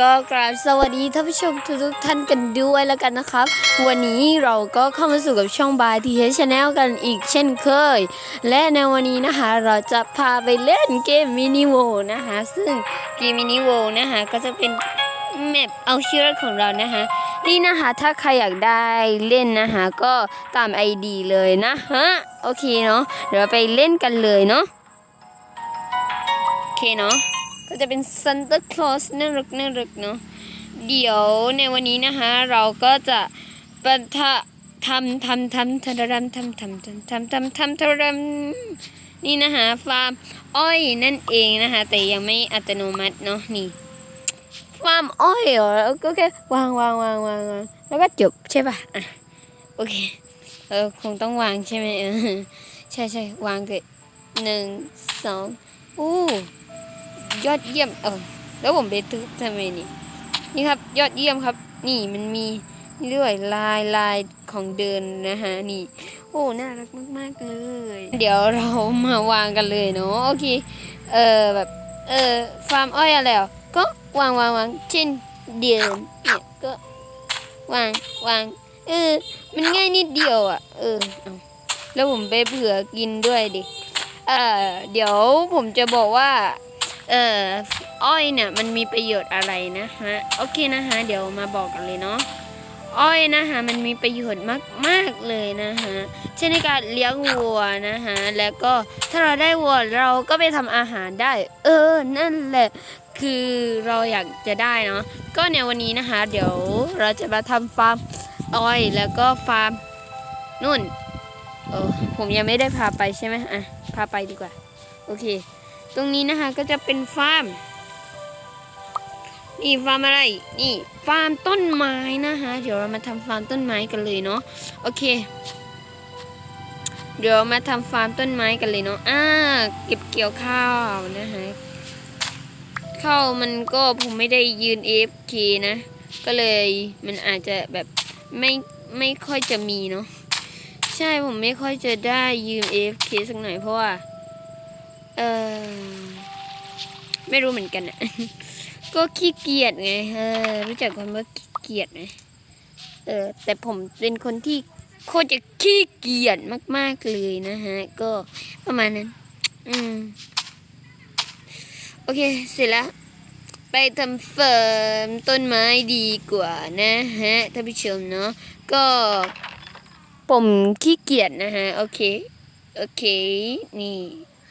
ก็กราบสวัสดีท่านผู้ชมทุกๆท่านกันด้วยแล้วกันนะครับ วันนี้เราก็เข้ามาสู่กับช่องบายทีเฮชแนลกันอีกเช่นเคย และในวันนี้นะคะเราจะพาไปเล่นเกมมินิโวนะคะซึ่งเกมมินิโวนะคะก็จะเป็นแมปเอาชื่อของเรานะคะนี่นะคะถ้าใครอยากได้เล่นนะคะก็ตาม ID เลยนะฮะโอเคเนาะเดี๋ยวเราไปเล่นกันเลยเนาะโอเคเนาะ ก็จะเป็นซันต a คลอสน่ารักน่ารักเนาะเดี๋ยวในวันนี้นะคะเราก็จะปะทะทำทำทำทำทำทำทำทำทำทำทำทำทำนี่นะคะฟาร์มอ้อยนั่นเองนะคะแต่ยังไม่อัตโนมัติเนาะนี่ฟาร์มอ้อยเหรอก็แค่วางวางวางวางวางแล้วก็จบใช่ป่ะอะโอเคเออคงต้องวางใช่ไหมเออใช่ใช่วางเกิดหนึ่งสองอู้ ยอดเยี่ยมเออแล้วผมไปทึบทำไมนี่นี่ครับยอดเยี่ยมครับ นี่มันมีนี่ด้วยลายลายของเดินนะฮะนี่ โอ้น่ารักมากๆเลย เดี๋ยวเรามาวางกันเลยเนาะโอเคเออแบบเออฟาร์มอ้อยอะไรอะก็วางวางวางเช่นเดินเนี่ยก็วางวางเออ มันง่ายนิดเดียวอะ เออแล้วผมไปเผื่อกินด้วยดิเออเดี๋ยวผมจะบอกว่า เอ่ออ้อยเนี่ยมันมีประโยชน์อะไรนะฮะโอเคนะฮะเดี๋ยวมาบอกกันเลยเนาะอ้อยนะคะมันมีประโยชน์มากมากๆเลยนะฮะเช่นในการเลี้ยงวัวนะฮะแล้วก็ถ้าเราได้วัวเราก็ไปทำอาหารได้ เออ นั่นแหละคือเราอยากจะได้เนาะก็ในวันนี้นะคะ เดี๋ยวเราจะมาทำฟาร์มอ้อยแล้วก็ฟาร์มนู่นเออผมยังไม่ได้พาไปใช่ไหมอะพาไปดีกว่า โอเค ตรงนี้นะคะก็จะเป็นฟาร์ม นี่ฟาร์มอะไร นี่ฟาร์มต้นไม้นะคะ เดี๋ยวเรามาทำฟาร์มต้นไม้กันเลยเนาะ โอเค เดี๋ยวมาทำฟาร์มต้นไม้กันเลยเนาะ อ่า เก็บเกี่ยวข้าวนะคะข้าวมันก็ผมไม่ได้ยืน AFK นะ ก็เลยมันอาจจะแบบไม่ไม่ค่อยจะมีเนาะ ใช่ผมไม่ค่อยจะได้ยืม AFK สักหน่อยเพราะว่า เออไม่รู้เหมือนกันอะก็ขี้เกียจไงเออรู้จักคำว่าขี้เกียจไหมเออแต่ผมเป็นคนที่โคตรจะขี้เกียจมาก ๆ เลยนะฮะ ก็ประมาณนั้น อืม โอเค เสร็จแล้ว ไปทำเฟิร์มต้นไม้ดีกว่านะฮะท่านผู้ชมเนาะก็ผมขี้เกียจนะฮะ โอเค โอเค นี่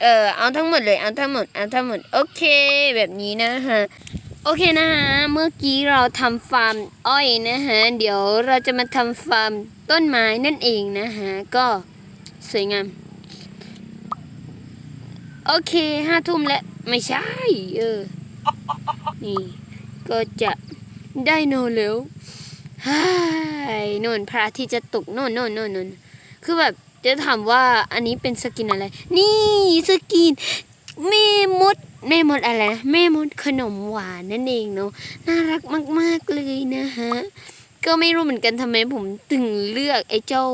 เออเอาทั้งหมดเลยเอาทั้งหมดเอาทั้งหมดโอเค แบบนี้นะฮะโอเคนะฮะเมื่อกี้เราทำฟาร์มอ้อยนะฮะเดี๋ยวเราจะมาทำฟาร์มต้นไม้นั่นเองนะฮะก็สวยงามโอเคห้าทุ่มแล้วไม่ใช่เออนี่ก็จะได้นอนแล้วฮ่ายน่นพระทิตย์จะตกน่นน่นน่นน่นคือแบบ จะถามว่าอันนี้เป็นสกินอะไร นี่สกินแม่มดแม่มดอะไรนะแม่มดขนมหวานนั่นเองเนาะน่ารักมาก ๆ เลยนะฮะ ก็ไม่รู้เหมือนกันทำไมผมถึงเลือกไอ้เจ้า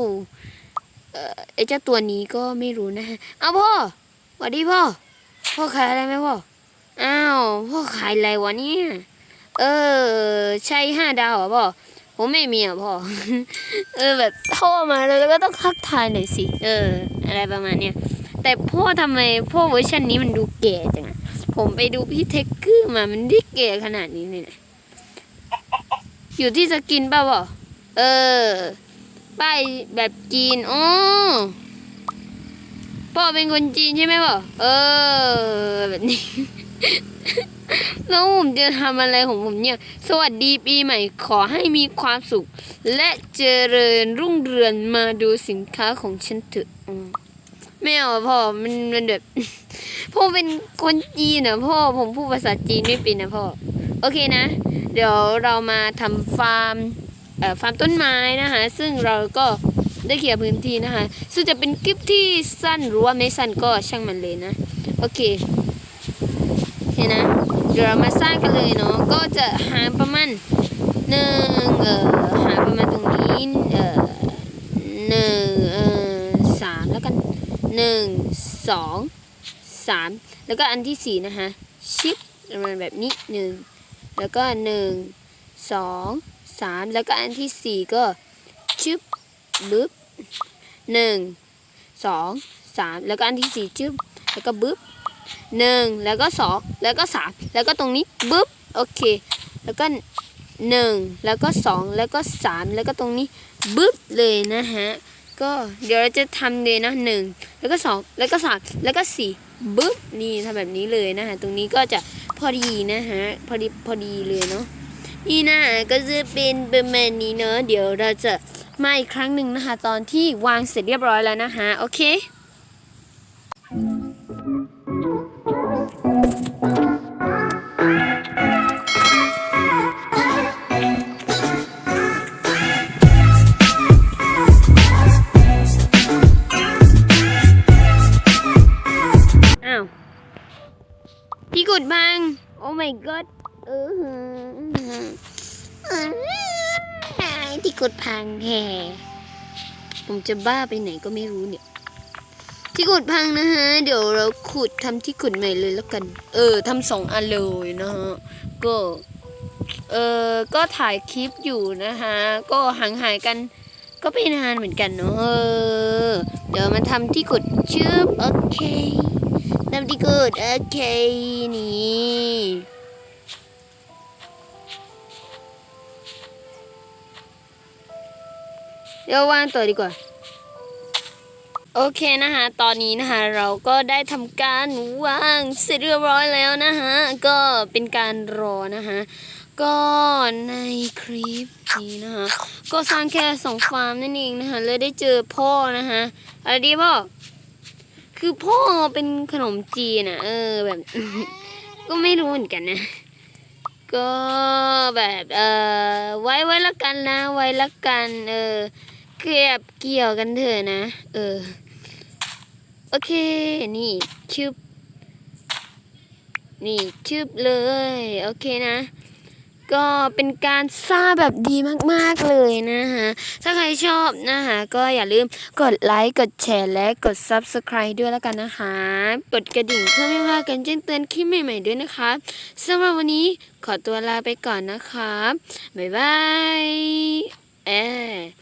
เอ่อไอ้เจ้าตัวนี้ก็ไม่รู้นะฮะเอาพ่อสวัสดีพ่อ พ่อขายอะไรไหมพ่อ อ้าว พ่อขายอะไรวะเนี่ย เออ ใช่ห้าดาวเหรอพ่อ ผมไม่มีอะพ่อ เออแบบโทรมาแล้วก็ต้องทักทายหน่อยสิ เออ อะไรประมาณเนี้ย แต่พ่อทำไมพ่อเวอร์ชันนี้มันดูแก่จังอะผมไปดูพี่เทคเกอร์มา มันได้แก่ขนาดนี้เลยนะอยู่ที่สกินป่ะพ่อเออ ป้ายแบบจีนอ๋อพ่อเป็นคนจีนใช่ไหมพ่อเออ แบบนี้ แล้วผมจะทำอะไรของผมเนี่ย สวัสดีปีใหม่ขอให้มีความสุข และเจริญรุ่งเรืองมาดูสินค้าของฉันเถอะอืมไม่เอาอะพ่อมันมันแบบพ่อเป็นคนจีนนะพ่อผมพูดภาษาจีนไม่เป็นนะพ่อโอเคนะ เดี๋ยวเรามาทำฟาร์มเอ่อฟาร์มต้นไม้นะคะ ซึ่งเราก็ได้เคลียร์พื้นที่นะคะ ซึ่งจะเป็นคลิปที่สั้นหรือว่าไม่สั้นก็ช่างมันเลยนะ โอเคโอเคนะ ดี๋ยวเรามาสร้างกันเลยเนาะก็จะหาประมาณหนึ่งเอ่อหาประมาณตรงนี้เอ่อหนึ่งเอ่อสามแล้วกันหนึ่งสองสามแล้วก็อันที่สี่นะคะชิปประมาณแบบนี้หนึ่งแล้วก็หนึ่งสองสามแล้วก็อันที่สี่ก็ชึบบึ๊บหนึ่งสองสามแล้วก็อันที่สี่ชึบแล้วก็บึ๊บ หนึ่งแล้วก็สองแล้วก็สามแล้วก็ตรงนี้บึ๊บโอเคแล้วก็หนึ่งแล้วก็สองแล้วก็สามแล้วก็ตรงนี้บึ๊บเลยนะฮะก็เดี๋ยวเราจะทำเลยนะหนึ่งแล้วก็สองแล้วก็สามแล้วก็สี่บึ๊บนี่ทำแบบนี้เลยนะฮะตรงนี้ก็จะพอดีนะฮะพอดีพอดีเลยเนาะนี่นะก็จะเป็นประมาณนี้เนาะเดี๋ยวเราจะมาอีกครั้งหนึ่งนะคะ ตอนที่วางเสร็จเรียบร้อยแล้วนะคะโอเค ขุดบังโอ้ my god ที่กุดพังแห่ผมจะบ้าไปไหนก็ไม่รู้เนี่ย ที่ขุดพังนะฮะ เดี๋ยวเราขุดทำที่ขุดใหม่เลยแล้วกัน เออทำสองอันเลยนะฮะ ก็ เออก็ถ่ายคลิปอยู่นะคะ ก็ห่างหายกันก็ไปนานเหมือนกันเนอะเดี๋ยวมาทำที่ขุดชืบโอเค ทำที่ขุดโอเคนี่เดี๋ยววางต่อดีกว่า โอเคนะคะ ตอนนี้นะคะ เราก็ได้ทำการวางเสร็จเรียบร้อยแล้วนะคะก็เป็นการรอนะคะก็ในคลิปนี้นะคะก็สร้างแค่สองฟาร์มนั่นเองนะคะเลยได้เจอพ่อนะคะอะไรดีพ่อ คือพ่อเป็นขนมจีนอะเออแบบ ก็ไม่รู้เหมือนกันนะ ก็แบบเออไว้ไว้ละกันนะ ไว้ละกัน เออเกียบเกี่ยวกันเถอะนะ เออ โอเค นี่ชึบ นี่ชึบเลย โอเคนะ ก็เป็นการสร้างแบบดีมากๆเลยนะคะถ้าใครชอบนะคะก็อย่าลืมกดไลค์กดแชร์และกด Subscribe ด้วยแล้วกันนะคะกดกระดิ่งเพื่อไม่พลาดการแจ้งเตือนคลิปใหม่ๆด้วยนะคะสำหรับวันนี้ขอตัวลาไปก่อนนะคะบ๊ายบายเออ